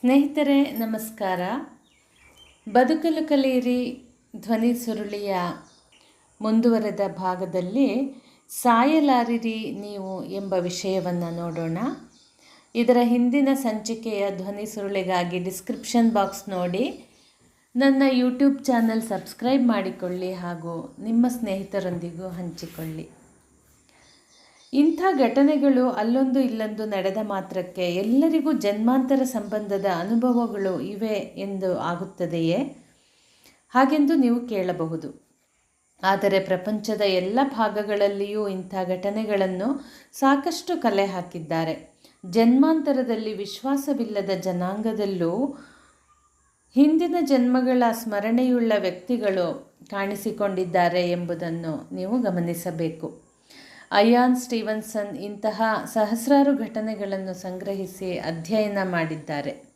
ಸ್ನೇಹಿತರೆ, ನಮಸ್ಕಾರ. ಬದುಕಲು ಕಲಿಯಿರಿ ಧ್ವನಿ ಸುರುಳಿಯ ಮುಂದುವರೆದ ಭಾಗದಲ್ಲಿ ಸಾಯಲಾರಿರಿ ನೀವು ಎಂಬ ವಿಷಯವನ್ನು ನೋಡೋಣ. ಇದರ ಹಿಂದಿನ ಸಂಚಿಕೆಯ ಧ್ವನಿ ಸುರುಳಿಗಾಗಿ ಡಿಸ್ಕ್ರಿಪ್ಷನ್ ಬಾಕ್ಸ್ ನೋಡಿ. ನನ್ನ ಯೂಟ್ಯೂಬ್ ಚಾನಲ್ ಸಬ್ಸ್ಕ್ರೈಬ್ ಮಾಡಿಕೊಳ್ಳಿ ಹಾಗೂ ನಿಮ್ಮ ಸ್ನೇಹಿತರೊಂದಿಗೂ ಹಂಚಿಕೊಳ್ಳಿ. ಇಂಥ ಘಟನೆಗಳು ಅಲ್ಲೊಂದು ಇಲ್ಲೊಂದು ನಡೆದ ಮಾತ್ರಕ್ಕೆ ಎಲ್ಲರಿಗೂ ಜನ್ಮಾಂತರ ಸಂಬಂಧದ ಅನುಭವಗಳು ಇವೆ ಎಂದು ಆಗುತ್ತದೆಯೇ? ಹಾಗೆಂದು ನೀವು ಕೇಳಬಹುದು. ಆದರೆ ಪ್ರಪಂಚದ ಎಲ್ಲ ಭಾಗಗಳಲ್ಲಿಯೂ ಇಂಥ ಘಟನೆಗಳನ್ನು ಸಾಕಷ್ಟು ಕಲೆ ಹಾಕಿದ್ದಾರೆ. ಜನ್ಮಾಂತರದಲ್ಲಿ ವಿಶ್ವಾಸವಿಲ್ಲದ ಜನಾಂಗದಲ್ಲೂ ಹಿಂದಿನ ಜನ್ಮಗಳ ಸ್ಮರಣೆಯುಳ್ಳ ವ್ಯಕ್ತಿಗಳು ಕಾಣಿಸಿಕೊಂಡಿದ್ದಾರೆ ಎಂಬುದನ್ನು ನೀವು ಗಮನಿಸಬೇಕು. ಅಯಾನ್ ಸ್ಟೀವನ್ಸನ್ ಇಂತಹ ಸಹಸ್ರಾರು ಘಟನೆಗಳನ್ನು ಸಂಗ್ರಹಿಸಿ ಅಧ್ಯಯನ ಮಾಡಿದ್ದಾರೆ.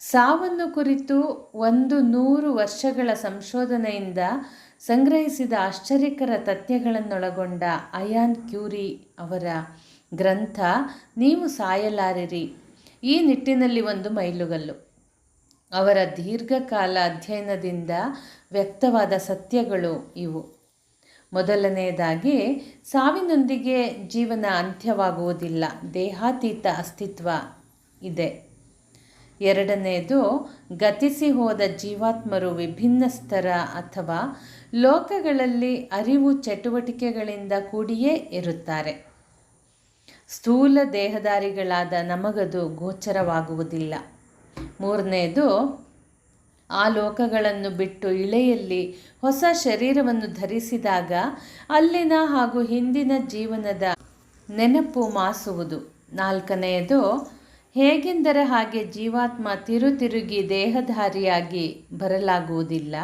ಸಾವನ್ನು ಕುರಿತು ಒಂದು ನೂರು ವರ್ಷಗಳ ಸಂಶೋಧನೆಯಿಂದ ಸಂಗ್ರಹಿಸಿದ ಆಶ್ಚರ್ಯಕರ ತಥ್ಯಗಳನ್ನೊಳಗೊಂಡ ಅಯಾನ್ ಕ್ಯೂರಿ ಅವರ ಗ್ರಂಥ, ನೀವು ಸಾಯಲಾರಿರಿ ಈ ನಿಟ್ಟಿನಲ್ಲಿ ಒಂದು ಮೈಲುಗಲ್ಲು. ಅವರ ದೀರ್ಘಕಾಲ ಅಧ್ಯಯನದಿಂದ ವ್ಯಕ್ತವಾದ ಸತ್ಯಗಳು ಇವು. ಮೊದಲನೆಯದಾಗಿ, ಸಾವಿನೊಂದಿಗೆ ಜೀವನ ಅಂತ್ಯವಾಗುವುದಿಲ್ಲ, ದೇಹಾತೀತ ಅಸ್ತಿತ್ವ ಇದೆ. ಎರಡನೆಯದು, ಗತಿಸಿ ಹೋದ ಜೀವಾತ್ಮರು ವಿಭಿನ್ನ ಸ್ತರ ಅಥವಾ ಲೋಕಗಳಲ್ಲಿ ಅರಿವು ಚಟುವಟಿಕೆಗಳಿಂದ ಕೂಡಿಯೇ ಇರುತ್ತಾರೆ. ಸ್ಥೂಲ ದೇಹದಾರಿಗಳಾದ ನಮಗದು ಗೋಚರವಾಗುವುದಿಲ್ಲ. ಮೂರನೆಯದು ಆ ಲೋಕಗಳನ್ನು ಬಿಟ್ಟು ಇಳೆಯಲ್ಲಿ ಹೊಸ ಶರೀರವನ್ನು ಧರಿಸಿದಾಗ ಅಲ್ಲಿನ ಹಾಗೂ ಹಿಂದಿನ ಜೀವನದ ನೆನಪು ಮಾಸುವುದು. ನಾಲ್ಕನೆಯದು, ಹೇಗೆಂದರೆ ಹಾಗೆ ಜೀವಾತ್ಮ ತಿರುತಿರುಗಿ ದೇಹಧಾರಿಯಾಗಿ ಬರಲಾಗುವುದಿಲ್ಲ.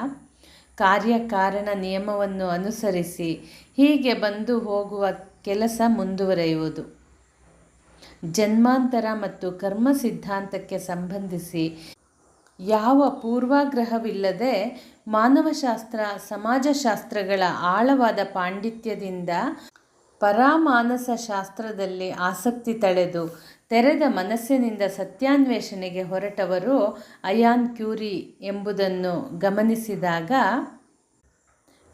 ಕಾರ್ಯಕಾರಣ ನಿಯಮವನ್ನು ಅನುಸರಿಸಿ ಹೀಗೆ ಬಂದು ಹೋಗುವ ಕೆಲಸ ಮುಂದುವರೆಯುವುದು. ಜನ್ಮಾಂತರ ಮತ್ತು ಕರ್ಮ ಸಿದ್ಧಾಂತಕ್ಕೆ ಸಂಬಂಧಿಸಿ ಯಾವ ಪೂರ್ವಾಗ್ರಹವಿಲ್ಲದೆ ಮಾನವಶಾಸ್ತ್ರ, ಸಮಾಜಶಾಸ್ತ್ರಗಳ ಆಳವಾದ ಪಾಂಡಿತ್ಯದಿಂದ ಪರಾಮಾನಸ ಶಾಸ್ತ್ರದಲ್ಲಿ ಆಸಕ್ತಿ ತಳೆದು ತೆರೆದ ಮನಸ್ಸಿನಿಂದ ಸತ್ಯಾನ್ವೇಷಣೆಗೆ ಹೊರಟವರು ಅಯಾನ್ ಕ್ಯೂರಿ ಎಂಬುದನ್ನು ಗಮನಿಸಿದಾಗ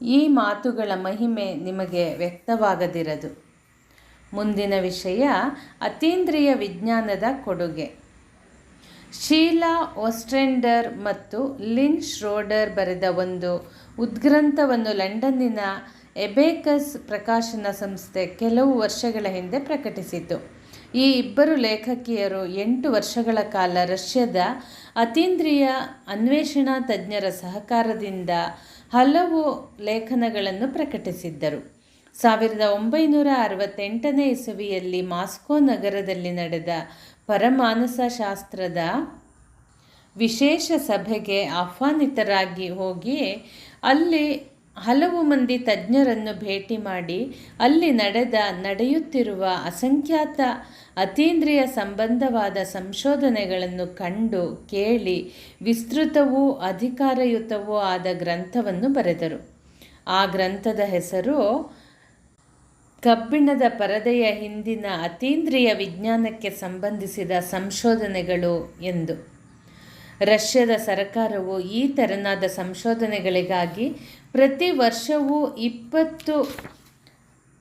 ಈ ಮಾತುಗಳ ಮಹಿಮೆ ನಿಮಗೆ ವ್ಯಕ್ತವಾಗದಿರದು. ಮುಂದಿನ ವಿಷಯ ಅತೀಂದ್ರಿಯ ವಿಜ್ಞಾನದ ಕೊಡುಗೆ. ಶೀಲಾ ಓಸ್ಟ್ರೆಂಡರ್ ಮತ್ತು ಲಿನ್ ಶ್ರೋಡರ್ ಬರೆದ ಒಂದು ಉದ್ಗ್ರಂಥವನ್ನು ಲಂಡನ್ನಿನ ಎಬೇಕಸ್ ಪ್ರಕಾಶನ ಸಂಸ್ಥೆ ಕೆಲವು ವರ್ಷಗಳ ಹಿಂದೆ ಪ್ರಕಟಿಸಿತು. ಈ ಇಬ್ಬರು ಲೇಖಕಿಯರು ಎಂಟು ವರ್ಷಗಳ ಕಾಲ ರಷ್ಯಾದ ಅತೀಂದ್ರಿಯ ಅನ್ವೇಷಣಾ ತಜ್ಞರ ಸಹಕಾರದಿಂದ ಹಲವು ಲೇಖನಗಳನ್ನು ಪ್ರಕಟಿಸಿದ್ದರು. ಸಾವಿರದ ಒಂಬೈನೂರ ಅರವತ್ತೆಂಟನೇ ಇಸವಿಯಲ್ಲಿ ಮಾಸ್ಕೋ ನಗರದಲ್ಲಿ ನಡೆದ ಪರಮಾನಸ ಶಾಸ್ತ್ರದ ವಿಶೇಷ ಸಭೆಗೆ ಆಹ್ವಾನಿತರಾಗಿ ಹೋಗಿ ಅಲ್ಲಿ ಹಲವು ಮಂದಿ ತಜ್ಞರನ್ನು ಭೇಟಿ ಮಾಡಿ ಅಲ್ಲಿ ನಡೆದ, ನಡೆಯುತ್ತಿರುವ ಅಸಂಖ್ಯಾತ ಅತೀಂದ್ರಿಯ ಸಂಬಂಧವಾದ ಸಂಶೋಧನೆಗಳನ್ನು ಕಂಡು ಕೇಳಿ ವಿಸ್ತೃತವೂ ಅಧಿಕಾರಯುತವೂ ಆದ ಗ್ರಂಥವನ್ನು ಬರೆದರು. ಆ ಗ್ರಂಥದ ಹೆಸರು ಕಬ್ಬಿಣದ ಪರದೆಯ ಹಿಂದಿನ ಅತೀಂದ್ರಿಯ ವಿಜ್ಞಾನಕ್ಕೆ ಸಂಬಂಧಿಸಿದ ಸಂಶೋಧನೆಗಳು ಎಂದು. ರಷ್ಯಾದ ಸರ್ಕಾರವು ಈ ತೆರನಾದ ಸಂಶೋಧನೆಗಳಿಗಾಗಿ ಪ್ರತಿ ವರ್ಷವೂ ಇಪ್ಪತ್ತು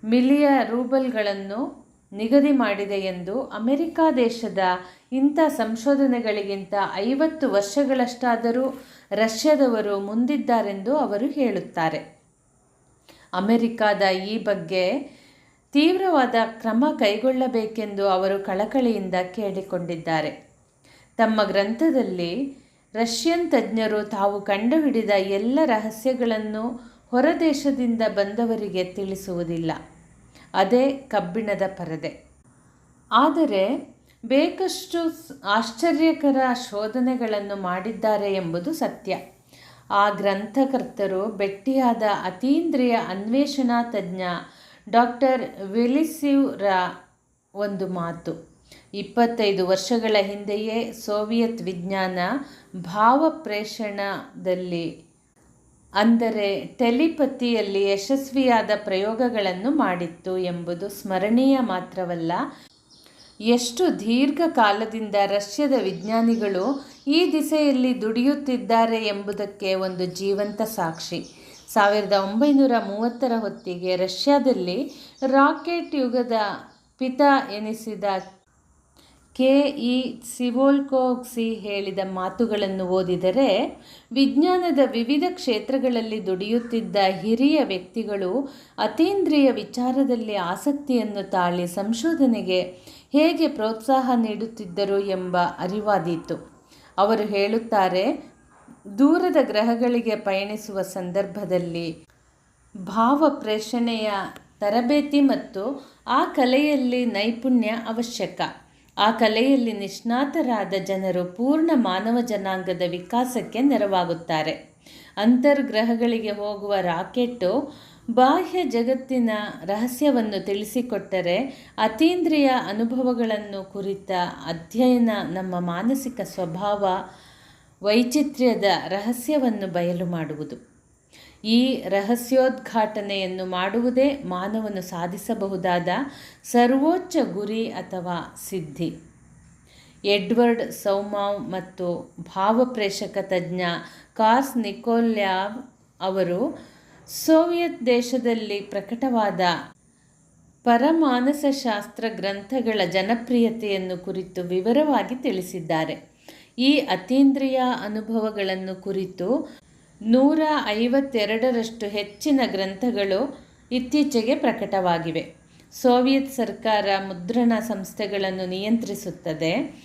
ಮಿಲಿಯ ರೂಬಲ್ಗಳನ್ನು ನಿಗದಿ ಮಾಡಿದೆ ಎಂದು ಅಮೆರಿಕ ದೇಶದ ಇಂಥ ಸಂಶೋಧನೆಗಳಿಗಿಂತ ಐವತ್ತು ವರ್ಷಗಳಷ್ಟಾದರೂ ರಷ್ಯಾದವರು ಮುಂದಿದ್ದಾರೆಂದು ಅವರು ಹೇಳುತ್ತಾರೆ. ಅಮೆರಿಕಾದ ಈ ಬಗ್ಗೆ ತೀವ್ರವಾದ ಕ್ರಮ ಕೈಗೊಳ್ಳಬೇಕೆಂದು ಅವರು ಕಳಕಳಿಯಿಂದ ಕೇಳಿಕೊಂಡಿದ್ದಾರೆ. ತಮ್ಮ ಗ್ರಂಥದಲ್ಲಿ ರಷ್ಯನ್ ತಜ್ಞರು ತಾವು ಕಂಡುಹಿಡಿದ ಎಲ್ಲ ರಹಸ್ಯಗಳನ್ನು ಹೊರದೇಶದಿಂದ ಬಂದವರಿಗೆ ತಿಳಿಸುವುದಿಲ್ಲ. ಅದೇ ಕಬ್ಬಿಣದ ಪರದೆ. ಆದರೆ, ಬೇಕಷ್ಟು ಆಶ್ಚರ್ಯಕರ ಶೋಧನೆಗಳನ್ನು ಮಾಡಿದ್ದಾರೆ ಎಂಬುದು ಸತ್ಯ. ಆ ಗ್ರಂಥಕರ್ತರು, ಬೆಟ್ಟಿಯಾದ ಅತೀಂದ್ರಿಯ ಅನ್ವೇಷಣಾ ತಜ್ಞ ಡಾಕ್ಟರ್ ವಿಲಿಸಿವ್ರ ಒಂದು ಮಾತು. ಇಪ್ಪತ್ತೈದು ವರ್ಷಗಳ ಹಿಂದೆಯೇ ಸೋವಿಯತ್ ವಿಜ್ಞಾನ ಭಾವಪ್ರೇಷಣದಲ್ಲಿ, ಅಂದರೆ ಟೆಲಿಪತಿಯಲ್ಲಿ ಯಶಸ್ವಿಯಾದ ಪ್ರಯೋಗಗಳನ್ನು ಮಾಡಿತ್ತು ಎಂಬುದು ಸ್ಮರಣೀಯ ಮಾತ್ರವಲ್ಲ. ಎಷ್ಟು ದೀರ್ಘಕಾಲದಿಂದ ರಷ್ಯಾದ ವಿಜ್ಞಾನಿಗಳು ಈ ದಿಸೆಯಲ್ಲಿ ದುಡಿಯುತ್ತಿದ್ದಾರೆ ಎಂಬುದಕ್ಕೆ ಒಂದು ಜೀವಂತ ಸಾಕ್ಷಿ. ಸಾವಿರದ ಒಂಬೈನೂರ ಮೂವತ್ತರ ಹೊತ್ತಿಗೆ ರಷ್ಯಾದಲ್ಲಿ ರಾಕೆಟ್ ಯುಗದ ಪಿತಾ ಎನಿಸಿದ ಕೆ. ಇ. ಸಿವೋಲ್ಕೋಕ್ಸಿ ಹೇಳಿದ ಮಾತುಗಳನ್ನು ಓದಿದರೆ, ವಿಜ್ಞಾನದ ವಿವಿಧ ಕ್ಷೇತ್ರಗಳಲ್ಲಿ ದುಡಿಯುತ್ತಿದ್ದ ಹಿರಿಯ ವ್ಯಕ್ತಿಗಳು ಅತೀಂದ್ರಿಯ ವಿಚಾರದಲ್ಲಿ ಆಸಕ್ತಿಯನ್ನು ತಾಳಿ ಸಂಶೋಧನೆಗೆ ಹೇಗೆ ಪ್ರೋತ್ಸಾಹ ನೀಡುತ್ತಿದ್ದರು ಎಂಬ ಅರಿವಾದೀತು. ಅವರು ಹೇಳುತ್ತಾರೆ ದೂರದ ಗ್ರಹಗಳಿಗೆ ಪಯಣಿಸುವ ಸಂದರ್ಭದಲ್ಲಿ ಭಾವ ಪ್ರೇಷಣೆಯ ತರಬೇತಿ ಮತ್ತು ಆ ಕಲೆಯಲ್ಲಿ ನೈಪುಣ್ಯ ಅವಶ್ಯಕ. ಆ ಕಲೆಯಲ್ಲಿ ನಿಷ್ಣಾತರಾದ ಜನರು ಪೂರ್ಣ ಮಾನವ ಜನಾಂಗದ ವಿಕಾಸಕ್ಕೆ ನೆರವಾಗುತ್ತಾರೆ. ಅಂತರ್ಗ್ರಹಗಳಿಗೆ ಹೋಗುವ ರಾಕೆಟ್ಟು ಬಾಹ್ಯ ಜಗತ್ತಿನ ರಹಸ್ಯವನ್ನು ತಿಳಿಸಿಕೊಟ್ಟರೆ ಅತೀಂದ್ರಿಯ ಅನುಭವಗಳನ್ನು ಕುರಿತ ಅಧ್ಯಯನ ನಮ್ಮ ಮಾನಸಿಕ ಸ್ವಭಾವ ವೈಚಿತ್ರ್ಯದ ರಹಸ್ಯವನ್ನು ಬಯಲು ಮಾಡುವುದು. ಈ ರಹಸ್ಯೋದ್ಘಾಟನೆಯನ್ನು ಮಾಡುವುದೇ ಮಾನವನು ಸಾಧಿಸಬಹುದಾದ ಸರ್ವೋಚ್ಚ ಗುರಿ ಅಥವಾ ಸಿದ್ಧಿ. ಎಡ್ವರ್ಡ್ ಸೌಮಾವ್ ಮತ್ತು ಭಾವಪ್ರೇಷಕ ತಜ್ಞ ಕಾರ್ಸ್ ನಿಕೋಲ್ಯಾವ್ ಅವರು ಸೋವಿಯತ್ ದೇಶದಲ್ಲಿ ಪ್ರಕಟವಾದ ಪರಮಾನಸಶಾಸ್ತ್ರ ಗ್ರಂಥಗಳ ಜನಪ್ರಿಯತೆಯನ್ನು ಕುರಿತು ವಿವರವಾಗಿ ತಿಳಿಸಿದ್ದಾರೆ. ಈ ಅತೀಂದ್ರಿಯ ಅನುಭವಗಳನ್ನು ಕುರಿತು ನೂರ ಐವತ್ತೆರಡರಷ್ಟು ಹೆಚ್ಚಿನ ಗ್ರಂಥಗಳು ಇತ್ತೀಚೆಗೆ ಪ್ರಕಟವಾಗಿವೆ. ಸೋವಿಯತ್ ಸರ್ಕಾರ ಮುದ್ರಣ ಸಂಸ್ಥೆಗಳನ್ನು ನಿಯಂತ್ರಿಸುತ್ತದೆ.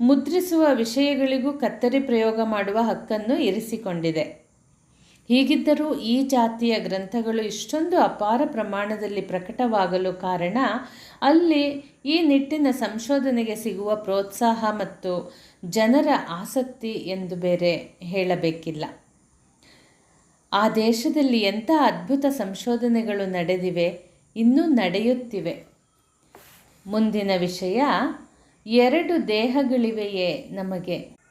ಮುದ್ರಿಸುವ ವಿಷಯಗಳಿಗೂ ಕತ್ತರಿ ಪ್ರಯೋಗ ಮಾಡುವ ಹಕ್ಕನ್ನು ಇರಿಸಿಕೊಂಡಿದೆ. ಹೀಗಿದ್ದರೂ ಈ ಜಾತಿಯ ಗ್ರಂಥಗಳು ಇಷ್ಟೊಂದು ಅಪಾರ ಪ್ರಮಾಣದಲ್ಲಿ ಪ್ರಕಟವಾಗಲು ಕಾರಣ ಅಲ್ಲಿ ಈ ನಿಟ್ಟಿನ ಸಂಶೋಧನೆಗೆ ಸಿಗುವ ಪ್ರೋತ್ಸಾಹ ಮತ್ತು ಜನರ ಆಸಕ್ತಿ ಎಂದು ಬೇರೆ ಹೇಳಬೇಕಿಲ್ಲ. ಆ ದೇಶದಲ್ಲಿ ಎಂಥ ಅದ್ಭುತ ಸಂಶೋಧನೆಗಳು ನಡೆದಿವೆ, ಇನ್ನೂ ನಡೆಯುತ್ತಿವೆ. ಮುಂದಿನ ವಿಷಯ, ಎರಡು ದೇಹಗಳಿವೆಯೇ ನಮಗೆ?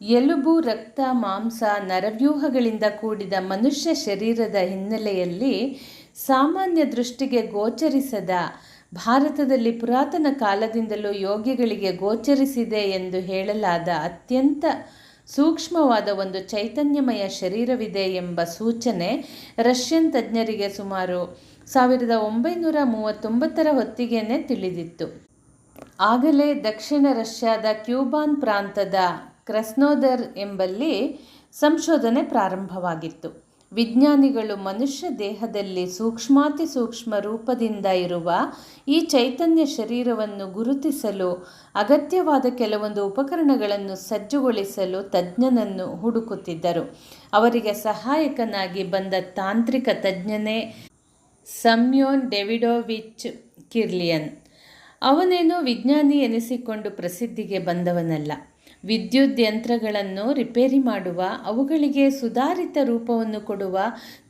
ಎಲುಬು, ರಕ್ತ, ಮಾಂಸ, ನರವ್ಯೂಹಗಳಿಂದ ಕೂಡಿದ ಮನುಷ್ಯ ಶರೀರದ ಹಿನ್ನೆಲೆಯಲ್ಲಿ ಸಾಮಾನ್ಯ ದೃಷ್ಟಿಗೆ ಗೋಚರಿಸದ ಭಾರತದಲ್ಲಿ ಪುರಾತನ ಕಾಲದಿಂದಲೂ ಯೋಗಿಗಳಿಗೆ ಗೋಚರಿಸಿದೆ ಎಂದು ಹೇಳಲಾದ ಅತ್ಯಂತ ಸೂಕ್ಷ್ಮವಾದ ಒಂದು ಚೈತನ್ಯಮಯ ಶರೀರವಿದೆ ಎಂಬ ಸೂಚನೆ ರಷ್ಯನ್ ತಜ್ಞರಿಗೆ ಸುಮಾರು ಸಾವಿರದ ಒಂಬೈನೂರ ಮೂವತ್ತೊಂಬತ್ತರ ಹೊತ್ತಿಗೆನೇ ತಿಳಿದಿತ್ತು. ಆಗಲೇ ದಕ್ಷಿಣ ರಷ್ಯಾದ ಕ್ಯೂಬಾನ್ ಪ್ರಾಂತದ ಕ್ರಸ್ನೋದರ್ ಎಂಬಲ್ಲಿ ಸಂಶೋಧನೆ ಪ್ರಾರಂಭವಾಗಿತ್ತು. ವಿಜ್ಞಾನಿಗಳು ಮನುಷ್ಯ ದೇಹದಲ್ಲಿ ಸೂಕ್ಷ್ಮಾತಿ ಸೂಕ್ಷ್ಮ ರೂಪದಿಂದ ಇರುವ ಈ ಚೈತನ್ಯ ಶರೀರವನ್ನು ಗುರುತಿಸಲು, ಅಗತ್ಯವಾದ ಕೆಲವೊಂದು ಉಪಕರಣಗಳನ್ನು ಸಜ್ಜುಗೊಳಿಸಲು ತಜ್ಞನನ್ನು ಹುಡುಕುತ್ತಿದ್ದರು. ಅವರಿಗೆ ಸಹಾಯಕನಾಗಿ ಬಂದ ತಾಂತ್ರಿಕ ತಜ್ಞನೇ ಸಮ್ಯೋನ್ ಡೆವಿಡೋವಿಚ್ ಕಿರ್ಲಿಯನ್. ಅವನೇನೋ ವಿಜ್ಞಾನಿ ಎನಿಸಿಕೊಂಡು ಪ್ರಸಿದ್ಧಿಗೆ ಬಂದವನಲ್ಲ. ವಿದ್ಯುತ್ ಯಂತ್ರಗಳನ್ನು ರಿಪೇರಿ ಮಾಡುವ, ಅವುಗಳಿಗೆ ಸುಧಾರಿತ ರೂಪವನ್ನು ಕೊಡುವ,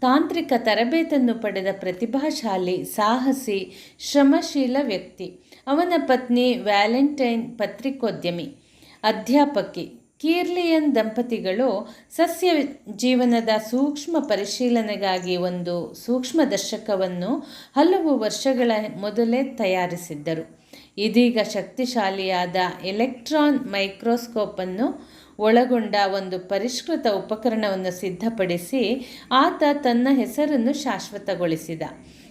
ತಾಂತ್ರಿಕ ತರಬೇತನ್ನು ಪಡೆದ ಪ್ರತಿಭಾಶಾಲಿ, ಸಾಹಸಿ, ಶ್ರಮಶೀಲ ವ್ಯಕ್ತಿ. ಅವನ ಪತ್ನಿ ವ್ಯಾಲೆಂಟೈನ್ ಪತ್ರಿಕೋದ್ಯಮಿ. ಅಧ್ಯಾಪಕಿ. ಕೀರ್ಲಿಯನ್ ದಂಪತಿಗಳು ಸಸ್ಯ ಜೀವನದ ಸೂಕ್ಷ್ಮ ಪರಿಶೀಲನೆಗಾಗಿ ಒಂದು ಸೂಕ್ಷ್ಮದರ್ಶಕವನ್ನು ಹಲವು ವರ್ಷಗಳ ಮೊದಲೇ ತಯಾರಿಸಿದ್ದರು. ಇದೀಗ ಶಕ್ತಿಶಾಲಿಯಾದ ಎಲೆಕ್ಟ್ರಾನ್ ಮೈಕ್ರೋಸ್ಕೋಪನ್ನು ಒಳಗೊಂಡ ಒಂದು ಪರಿಷ್ಕೃತ ಉಪಕರಣವನ್ನು ಸಿದ್ಧಪಡಿಸಿ ಆತ ತನ್ನ ಹೆಸರನ್ನು ಶಾಶ್ವತಗೊಳಿಸಿದ.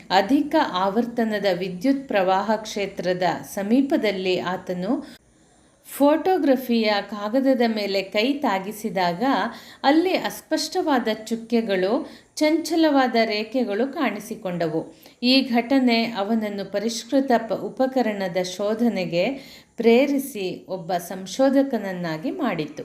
ಅಧಿಕ ಆವರ್ತನದ ವಿದ್ಯುತ್ ಪ್ರವಾಹ ಕ್ಷೇತ್ರದ ಸಮೀಪದಲ್ಲಿ ಆತನು ಫೋಟೋಗ್ರಫಿಯ ಕಾಗದದ ಮೇಲೆ ಕೈ ತಾಗಿಸಿದಾಗ ಅಲ್ಲಿ ಅಸ್ಪಷ್ಟವಾದ ಚುಕ್ಕೆಗಳು, ಚಂಚಲವಾದ ರೇಖೆಗಳು ಕಾಣಿಸಿಕೊಂಡವು. ಈ ಘಟನೆ ಅವನನ್ನು ಪರಿಷ್ಕೃತ ಪ ಉಪಕರಣದ ಶೋಧನೆಗೆ ಪ್ರೇರಿಸಿ ಒಬ್ಬ ಸಂಶೋಧಕನನ್ನಾಗಿ ಮಾಡಿತು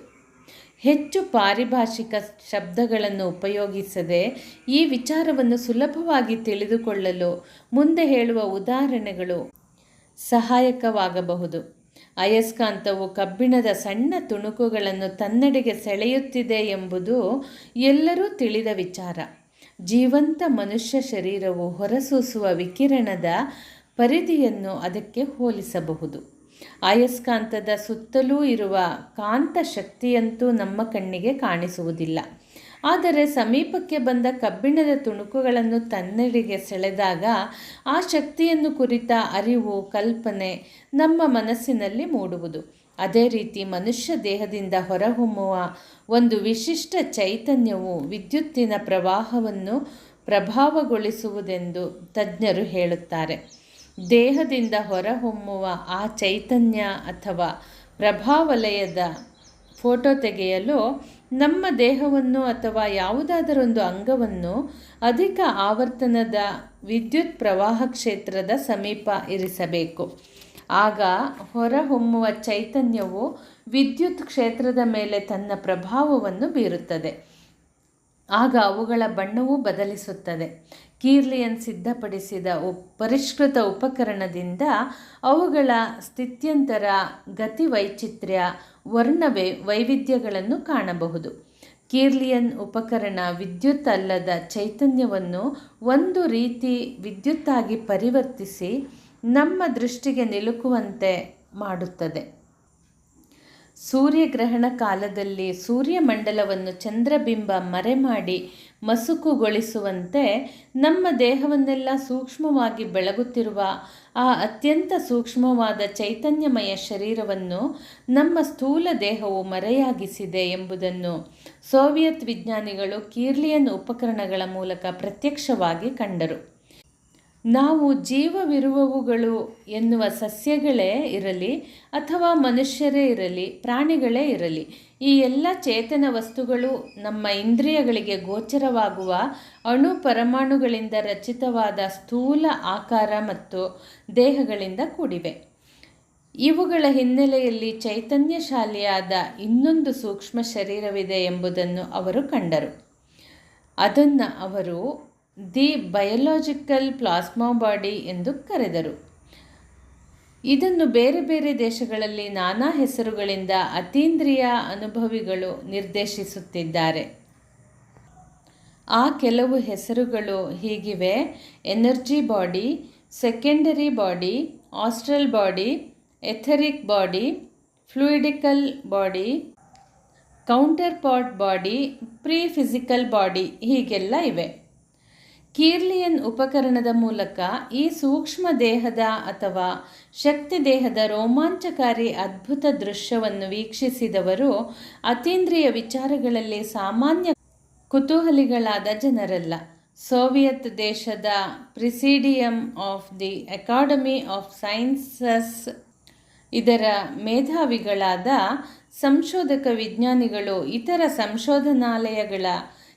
ಹೆಚ್ಚು ಪಾರಿಭಾಷಿಕ ಶಬ್ದಗಳನ್ನು ಉಪಯೋಗಿಸದೆ ಈ ವಿಚಾರವನ್ನು ಸುಲಭವಾಗಿ ತಿಳಿದುಕೊಳ್ಳಲು ಮುಂದೆ ಹೇಳುವ ಉದಾಹರಣೆಗಳು ಸಹಾಯಕವಾಗಬಹುದು. ಅಯಸ್ಕಾಂತವು ಕಬ್ಬಿಣದ ಸಣ್ಣ ತುಣುಕುಗಳನ್ನು ತನ್ನಡೆಗೆ ಸೆಳೆಯುತ್ತಿದೆ ಎಂಬುದು ಎಲ್ಲರೂ ತಿಳಿದ ವಿಚಾರ. ಜೀವಂತ ಮನುಷ್ಯ ಶರೀರವು ಹೊರಸೂಸುವ ವಿಕಿರಣದ ಪರಿಧಿಯನ್ನು ಅದಕ್ಕೆ ಹೋಲಿಸಬಹುದು. ಅಯಸ್ಕಾಂತದ ಸುತ್ತಲೂ ಇರುವ ಕಾಂತ ಶಕ್ತಿಯಂತೂ ನಮ್ಮ ಕಣ್ಣಿಗೆ ಕಾಣಿಸುವುದಿಲ್ಲ. ಆದರೆ ಸಮೀಪಕ್ಕೆ ಬಂದ ಕಬ್ಬಿಣದ ತುಣುಕುಗಳನ್ನು ತನ್ನೆಡೆಗೆ ಸೆಳೆದಾಗ ಆ ಶಕ್ತಿಯನ್ನು ಕುರಿತ ಅರಿವು, ಕಲ್ಪನೆ ನಮ್ಮ ಮನಸ್ಸಿನಲ್ಲಿ ಮೂಡುವುದು. ಅದೇ ರೀತಿ ಮನುಷ್ಯ ದೇಹದಿಂದ ಹೊರಹೊಮ್ಮುವ ಒಂದು ವಿಶಿಷ್ಟ ಚೈತನ್ಯವು ವಿದ್ಯುತ್ತಿನ ಪ್ರವಾಹವನ್ನು ಪ್ರಭಾವಗೊಳಿಸುವುದೆಂದು ತಜ್ಞರು ಹೇಳುತ್ತಾರೆ. ದೇಹದಿಂದ ಹೊರಹೊಮ್ಮುವ ಆ ಚೈತನ್ಯ ಅಥವಾ ಪ್ರಭಾವಲಯದ ಫೋಟೋ ತೆಗೆಯಲು ನಮ್ಮ ದೇಹವನ್ನು ಅಥವಾ ಯಾವುದಾದರೊಂದು ಅಂಗವನ್ನು ಅಧಿಕ ಆವರ್ತನದ ವಿದ್ಯುತ್ ಪ್ರವಾಹ ಕ್ಷೇತ್ರದ ಸಮೀಪ ಇರಿಸಬೇಕು. ಆಗ ಹೊರಹೊಮ್ಮುವ ಚೈತನ್ಯವು ವಿದ್ಯುತ್ ಕ್ಷೇತ್ರದ ಮೇಲೆ ತನ್ನ ಪ್ರಭಾವವನ್ನು ಬೀರುತ್ತದೆ. ಆಗ ಅವುಗಳ ಬಣ್ಣವೂ ಬದಲಿಸುತ್ತದೆ. ಕೀರ್ಲಿಯನ್ ಸಿದ್ಧಪಡಿಸಿದ ಉಪ್, ಪರಿಷ್ಕೃತ ಉಪಕರಣದಿಂದ ಅವುಗಳ ಸ್ಥಿತ್ಯಂತರ ಗತಿ ವೈಚಿತ್ರ್ಯ ವರ್ಣವೇ ವೈವಿಧ್ಯಗಳನ್ನು ಕಾಣಬಹುದು. ಕೀರ್ಲಿಯನ್ ಉಪಕರಣ ವಿದ್ಯುತ್ ಅಲ್ಲದ ಚೈತನ್ಯವನ್ನು ಒಂದು ರೀತಿ ವಿದ್ಯುತ್ತಾಗಿ ಪರಿವರ್ತಿಸಿ ನಮ್ಮ ದೃಷ್ಟಿಗೆ ನಿಲುಕುವಂತೆ ಮಾಡುತ್ತದೆ. ಸೂರ್ಯಗ್ರಹಣ ಕಾಲದಲ್ಲಿ ಸೂರ್ಯಮಂಡಲವನ್ನು ಚಂದ್ರಬಿಂಬ ಮರೆಮಾಡಿ ಮಸುಕುಗೊಳಿಸುವಂತೆ ನಮ್ಮ ದೇಹವನ್ನೆಲ್ಲ ಸೂಕ್ಷ್ಮವಾಗಿ ಬೆಳಗುತ್ತಿರುವ ಆ ಅತ್ಯಂತ ಸೂಕ್ಷ್ಮವಾದ ಚೈತನ್ಯಮಯ ಶರೀರವನ್ನು ನಮ್ಮ ಸ್ಥೂಲ ದೇಹವು ಮರೆಯಾಗಿಸಿದೆ ಎಂಬುದನ್ನು ಸೋವಿಯತ್ ವಿಜ್ಞಾನಿಗಳು ಕೀರ್ಲಿಯನ್ ಉಪಕರಣಗಳ ಮೂಲಕ ಪ್ರತ್ಯಕ್ಷವಾಗಿ ಕಂಡರು. ನಾವು ಜೀವವಿರುವವುಗಳು ಎನ್ನುವ ಸಸ್ಯಗಳೇ ಇರಲಿ ಅಥವಾ ಮನುಷ್ಯರೇ ಇರಲಿ, ಪ್ರಾಣಿಗಳೇ ಇರಲಿ, ಈ ಎಲ್ಲ ಚೇತನ ವಸ್ತುಗಳು ನಮ್ಮ ಇಂದ್ರಿಯಗಳಿಗೆ ಗೋಚರವಾಗುವ ಅಣು ಪರಮಾಣುಗಳಿಂದ ರಚಿತವಾದ ಸ್ಥೂಲ ಆಕಾರ ಮತ್ತು ದೇಹಗಳಿಂದ ಕೂಡಿವೆ. ಇವುಗಳ ಹಿನ್ನೆಲೆಯಲ್ಲಿ ಚೈತನ್ಯಶಾಲಿಯಾದ ಇನ್ನೊಂದು ಸೂಕ್ಷ್ಮ ಶರೀರವಿದೆ ಎಂಬುದನ್ನು ಅವರು ಕಂಡರು. ಅದನ್ನು ಅವರು ದಿ ಬಯೋಲಾಜಿಕಲ್ ಪ್ಲಾಸ್ಮಾ ಬಾಡಿ ಎಂದು ಕರೆದರು. ಇದನ್ನು ಬೇರೆ ಬೇರೆ ದೇಶಗಳಲ್ಲಿ ನಾನಾ ಹೆಸರುಗಳಿಂದ ಅತೀಂದ್ರಿಯ ಅನುಭವಿಗಳು ನಿರ್ದೇಶಿಸುತ್ತಿದ್ದಾರೆ. ಆ ಕೆಲವು ಹೆಸರುಗಳು ಹೀಗಿವೆ. Energy body, secondary body, astral body, etheric body, fluidical body counterpart body pre physical body ಹೀಗೆಲ್ಲ ಇವೆ. ಕೀರ್ಲಿಯನ್ ಉಪಕರಣದ ಮೂಲಕ ಈ ಸೂಕ್ಷ್ಮ ದೇಹದ ಅಥವಾ ಶಕ್ತಿ ದೇಹದ ರೋಮಾಂಚಕಾರಿ ಅದ್ಭುತ ದೃಶ್ಯವನ್ನು ವೀಕ್ಷಿಸಿದವರು ಅತೀಂದ್ರಿಯ ವಿಚಾರಗಳಲ್ಲಿ ಸಾಮಾನ್ಯ ಕುತೂಹಲಿಗಳಾದ ಜನರಲ್ಲ. ಸೋವಿಯತ್ ದೇಶದ presidium of the academy of sciences ಇದರ ಮೇಧಾವಿಗಳಾದ ಸಂಶೋಧಕ ವಿಜ್ಞಾನಿಗಳು, ಇತರ ಸಂಶೋಧನಾಲಯಗಳ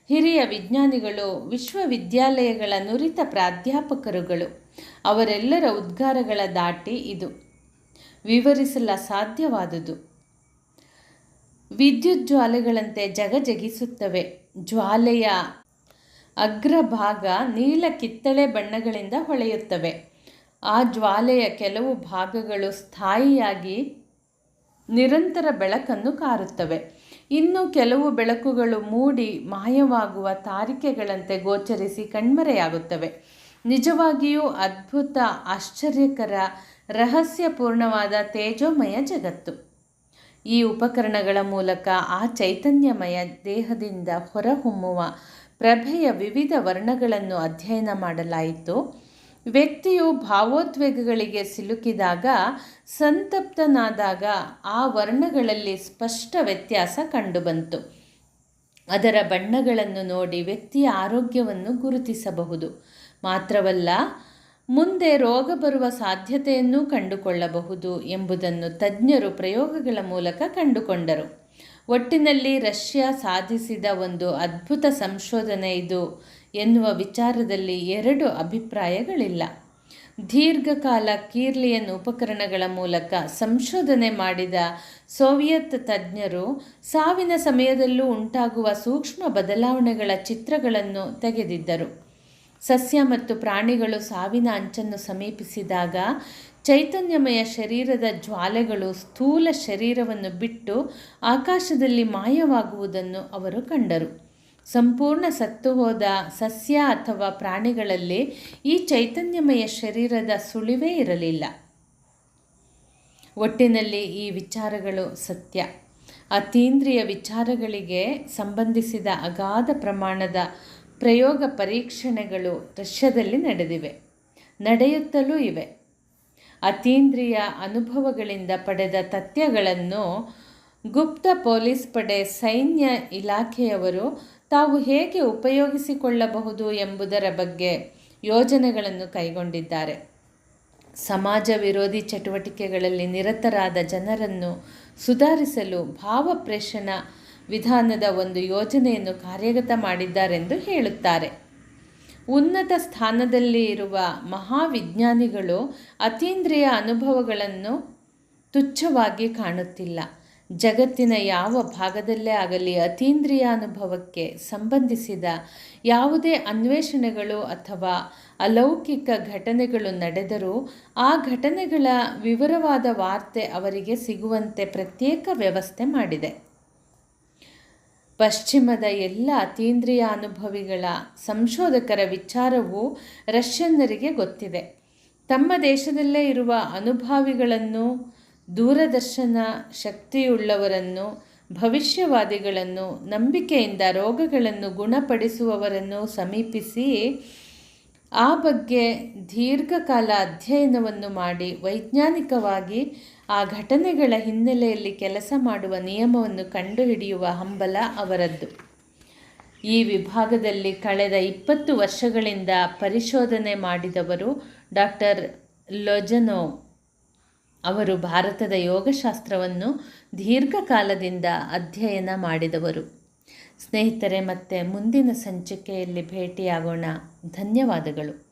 ಹಿರಿಯ ವಿಜ್ಞಾನಿಗಳು, ವಿಶ್ವವಿದ್ಯಾಲಯಗಳ ನುರಿತ ಪ್ರಾಧ್ಯಾಪಕರುಗಳು, ಅವರೆಲ್ಲರ ಉದ್ಗಾರಗಳ ದಾಟಿ ಇದು. ವಿವರಿಸಲ ಸಾಧ್ಯವಾದುದು. ವಿದ್ಯುತ್ ಜ್ವಾಲೆಗಳಂತೆ ಜಗಜಗಿಸುತ್ತವೆ. ಜ್ವಾಲೆಯ ಅಗ್ರಭಾಗ ನೀಲ ಕಿತ್ತಳೆ ಬಣ್ಣಗಳಿಂದ ಹೊಳೆಯುತ್ತವೆ. ಆ ಜ್ವಾಲೆಯ ಕೆಲವು ಭಾಗಗಳು ಸ್ಥಾಯಿಯಾಗಿ ನಿರಂತರ ಬೆಳಕನ್ನು ಕಾರುತ್ತವೆ. ಇನ್ನು ಕೆಲವು ಬೆಳಕುಗಳು ಮೂಡಿ ಮಾಯವಾಗುವ ತಾರಿಕೆಗಳಂತೆ ಗೋಚರಿಸಿ ಕಣ್ಮರೆಯಾಗುತ್ತವೆ. ನಿಜವಾಗಿಯೂ ಅದ್ಭುತ, ಆಶ್ಚರ್ಯಕರ, ರಹಸ್ಯಪೂರ್ಣವಾದ ತೇಜೋಮಯ ಜಗತ್ತು. ಈ ಉಪಕರಣಗಳ ಮೂಲಕ ಆ ಚೈತನ್ಯಮಯ ದೇಹದಿಂದ ಹೊರಹೊಮ್ಮುವ ಪ್ರಭೆಯ ವಿವಿಧ ವರ್ಣಗಳನ್ನು ಅಧ್ಯಯನ ಮಾಡಲಾಯಿತು. ವ್ಯಕ್ತಿಯು ಭಾವೋದ್ವೇಗಗಳಿಗೆ ಸಿಲುಕಿದಾಗ, ಸಂತಪ್ತನಾದಾಗ ಆ ವರ್ಣಗಳಲ್ಲಿ ಸ್ಪಷ್ಟ ವ್ಯತ್ಯಾಸ ಕಂಡುಬಂತು. ಅದರ ಬಣ್ಣಗಳನ್ನು ನೋಡಿ ವ್ಯಕ್ತಿಯ ಆರೋಗ್ಯವನ್ನು ಗುರುತಿಸಬಹುದು. ಮಾತ್ರವಲ್ಲ, ಮುಂದೆ ರೋಗ ಬರುವ ಸಾಧ್ಯತೆಯನ್ನೂ ಕಂಡುಕೊಳ್ಳಬಹುದು ಎಂಬುದನ್ನು ತಜ್ಞರು ಪ್ರಯೋಗಗಳ ಮೂಲಕ ಕಂಡುಕೊಂಡರು. ಒಟ್ಟಿನಲ್ಲಿ ರಷ್ಯಾ ಸಾಧಿಸಿದ ಒಂದು ಅದ್ಭುತ ಸಂಶೋಧನೆ ಇದು. ಎನ್ನುವ ವಿಚಾರದಲ್ಲಿ ಎರಡು ಅಭಿಪ್ರಾಯಗಳಿಲ್ಲ. ದೀರ್ಘಕಾಲ ಕೀರ್ಲಿಯನ್ ಉಪಕರಣಗಳ ಮೂಲಕ ಸಂಶೋಧನೆ ಮಾಡಿದ ಸೋವಿಯತ್ ತಜ್ಞರು ಸಾವಿನ ಸಮಯದಲ್ಲೂ ಉಂಟಾಗುವ ಸೂಕ್ಷ್ಮ ಬದಲಾವಣೆಗಳ ಚಿತ್ರಗಳನ್ನು ತೆಗೆದಿದ್ದರು. ಸಸ್ಯ ಮತ್ತು ಪ್ರಾಣಿಗಳು ಸಾವಿನ ಅಂಚನ್ನು ಸಮೀಪಿಸಿದಾಗ ಚೈತನ್ಯಮಯ ಶರೀರದ ಜ್ವಾಲೆಗಳು ಸ್ಥೂಲ ಶರೀರವನ್ನು ಬಿಟ್ಟು ಆಕಾಶದಲ್ಲಿ ಮಾಯವಾಗುವುದನ್ನು ಅವರು ಕಂಡರು. ಸಂಪೂರ್ಣ ಸತ್ತು ಹೋದ ಸಸ್ಯ ಅಥವಾ ಪ್ರಾಣಿಗಳಲ್ಲಿ ಈ ಚೈತನ್ಯಮಯ ಶರೀರದ ಸುಳಿವೇ ಇರಲಿಲ್ಲ. ಒಟ್ಟಿನಲ್ಲಿ ಈ ವಿಚಾರಗಳು ಸತ್ಯ. ಅತೀಂದ್ರಿಯ ವಿಚಾರಗಳಿಗೆ ಸಂಬಂಧಿಸಿದ ಅಗಾಧ ಪ್ರಮಾಣದ ಪ್ರಯೋಗ ಪರೀಕ್ಷಣೆಗಳು ರಷ್ಯಾದಲ್ಲಿ ನಡೆದಿವೆ, ನಡೆಯುತ್ತಲೂ ಇವೆ. ಅತೀಂದ್ರಿಯ ಅನುಭವಗಳಿಂದ ಪಡೆದ ತಥ್ಯಗಳನ್ನು ಗುಪ್ತ ಪೊಲೀಸ್ ಪಡೆ ಸೈನ್ಯ ಇಲಾಖೆಯವರು ತಾವು ಹೇಗೆ ಉಪಯೋಗಿಸಿಕೊಳ್ಳಬಹುದು ಎಂಬುದರ ಬಗ್ಗೆ ಯೋಜನೆಗಳನ್ನು ಕೈಗೊಂಡಿದ್ದಾರೆ. ಸಮಾಜ ವಿರೋಧಿ ಚಟುವಟಿಕೆಗಳಲ್ಲಿ ನಿರತರಾದ ಜನರನ್ನು ಸುಧಾರಿಸಲು ಭಾವಪ್ರೇಷಣ ವಿಧಾನದ ಒಂದು ಯೋಜನೆಯನ್ನು ಕಾರ್ಯಗತ ಮಾಡಿದ್ದಾರೆಂದು ಹೇಳುತ್ತಾರೆ. ಉನ್ನತ ಸ್ಥಾನದಲ್ಲಿ ಇರುವ ಮಹಾವಿಜ್ಞಾನಿಗಳು ಅತೀಂದ್ರಿಯ ಅನುಭವಗಳನ್ನು ತುಚ್ಛವಾಗಿ ಕಾಣುತ್ತಿಲ್ಲ. ಜಗತ್ತಿನ ಯಾವ ಭಾಗದಲ್ಲೇ ಆಗಲಿ ಅತೀಂದ್ರಿಯ ಅನುಭವಕ್ಕೆ ಸಂಬಂಧಿಸಿದ ಯಾವುದೇ ಅನ್ವೇಷಣೆಗಳು ಅಥವಾ ಅಲೌಕಿಕ ಘಟನೆಗಳು ನಡೆದರೂ ಆ ಘಟನೆಗಳ ವಿವರವಾದ ವಾರ್ತೆ ಅವರಿಗೆ ಸಿಗುವಂತೆ ಪ್ರತ್ಯೇಕ ವ್ಯವಸ್ಥೆ ಮಾಡಿದೆ. ಪಶ್ಚಿಮದ ಎಲ್ಲ ಅತೀಂದ್ರಿಯ ಅನುಭವಿಗಳ ಸಂಶೋಧಕರ ವಿಚಾರವು ರಷ್ಯನ್ನರಿಗೆ ಗೊತ್ತಿದೆ. ತಮ್ಮ ದೇಶದಲ್ಲೇ ಇರುವ ಅನುಭಾವಿಗಳನ್ನು ದೂರದರ್ಶನ ಶಕ್ತಿಯುಳ್ಳವರನ್ನು, ಭವಿಷ್ಯವಾದಿಗಳನ್ನು, ನಂಬಿಕೆಯಿಂದ ರೋಗಗಳನ್ನು ಗುಣಪಡಿಸುವವರನ್ನು ಸಮೀಪಿಸಿ ಆ ಬಗ್ಗೆ ದೀರ್ಘಕಾಲ ಅಧ್ಯಯನವನ್ನು ಮಾಡಿ ವೈಜ್ಞಾನಿಕವಾಗಿ ಆ ಘಟನೆಗಳ ಹಿನ್ನೆಲೆಯಲ್ಲಿ ಕೆಲಸ ಮಾಡುವ ನಿಯಮವನ್ನು ಕಂಡುಹಿಡಿಯುವ ಹಂಬಲ ಅವರದ್ದು. ಈ ವಿಭಾಗದಲ್ಲಿ ಕಳೆದ ಇಪ್ಪತ್ತು ವರ್ಷಗಳಿಂದ ಪರಿಶೋಧನೆ ಮಾಡಿದವರು ಡಾಕ್ಟರ್ ಲೊಜನೋವ್ ಅವರು ಭಾರತದ ಯೋಗಶಾಸ್ತ್ರವನ್ನು ದೀರ್ಘಕಾಲದಿಂದ ಅಧ್ಯಯನ ಮಾಡಿದವರು. ಸ್ನೇಹಿತರೆ ಮತ್ತೆ ಮುಂದಿನ ಸಂಚಿಕೆಯಲ್ಲಿ ಭೇಟಿಯಾಗೋಣ. ಧನ್ಯವಾದಗಳು.